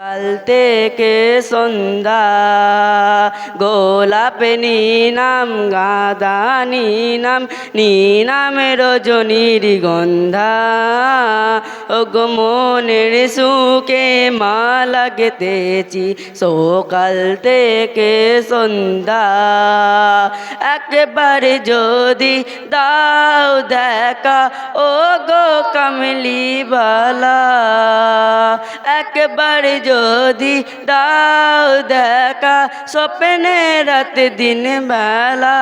কাল থেকে সন্ধ্যা, গোলাপ নিনাম গাদা নিনাম নিনাম রজনীর গন্ধা। ও গো মনের সুখে মা লাগতেছি সকাল থেকে সন্ধ্যা। একবারে যদি দাও দেখা ও গো কমলিবালা একবার যদি দাও দেখা স্বপ্নে রাত দিন বেলা,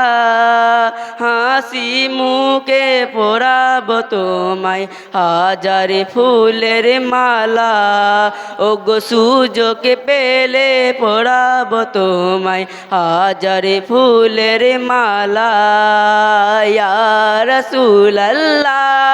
হাসি মুখে পড়াব তোমায় হাজারে ফুলের মালা। ও গো সুযোগ পেলে পড়াব তোমায় হাজারে ফুলের মালা। ইয়া রসুলাল্লাহ।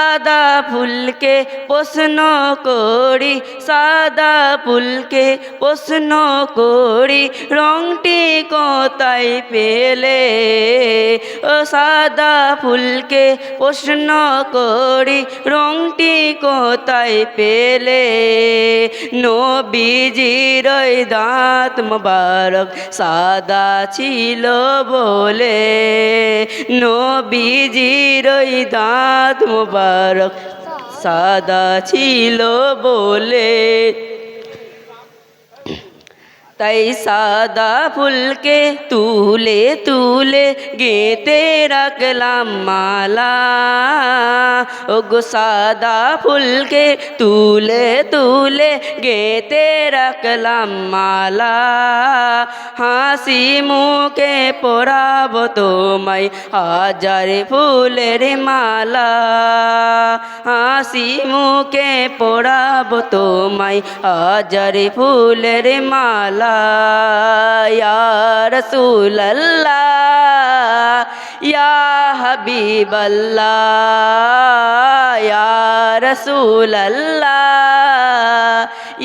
সাদা ফুলকে প্রশ্ন করি, সাদা ফুলকে প্রশ্ন করি, রংটি কোথায় পেলে? ও সাদা ফুলকে প্রশ্ন করি, রংটি কোথায় পেলে? নবীজির দাঁত মোবারক সাদা ছিল বলে, নবীজির দাঁত মোবারক সাদা ছিল বলে তাই সাদা ফুলকে তুলে তুলে গেতে রাখলাম মালা ও গো সাদা ফুলকে তুলে তুলে গেতে রাখলাম মালা হাসি মুখে পড়াব তোমায় হাজারে ফুলের মালা হাসি মুখে পড়াব তোমায় হাজারে ফুলের মালা ইয়া রসুলাল্লাহ, ইয়া হাবিবাল্লাহ, ইয়া রসুলাল্লাহ,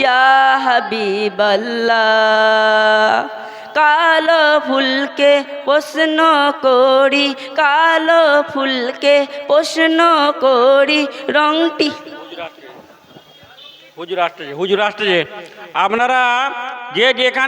ইয়া হাবিবাল্লাহ। কালো ফুলকে প্রশ্ন করি, কালো ফুলকে প্রশ্ন করি, রংটি হুজুর আসতেছে হুজুর আসতেছে। আপনারা যে যেখানে